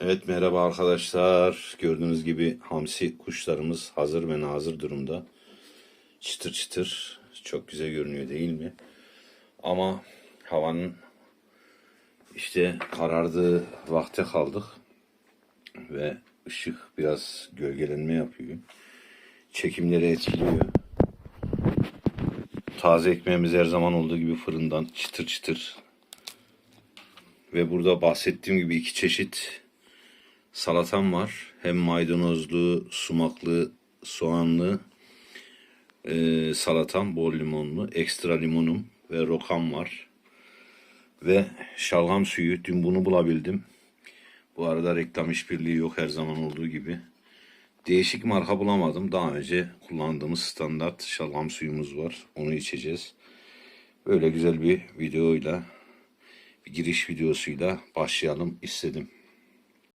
Evet merhaba arkadaşlar. Gördüğünüz gibi hamsi kuşlarımız hazır ve nazır durumda. Çıtır çıtır. Çok güzel görünüyor değil mi? Ama havanın işte karardığı vakte kaldık. Ve ışık biraz gölgelenme yapıyor. Çekimleri etkiliyor. Taze ekmeğimiz her zaman olduğu gibi fırından çıtır çıtır. Ve burada bahsettiğim gibi iki çeşit salatam var. Hem maydanozlu, sumaklı, soğanlı e, salatam, bol limonlu, ekstra limonum ve rokam var. Ve şalgam suyu, dün bunu bulabildim. Bu arada reklam işbirliği yok her zaman olduğu gibi. Değişik marka bulamadım. Daha önce kullandığımız standart şalgam suyumuz var. Onu içeceğiz. Böyle güzel bir videoyla, bir giriş videosuyla başlayalım istedim.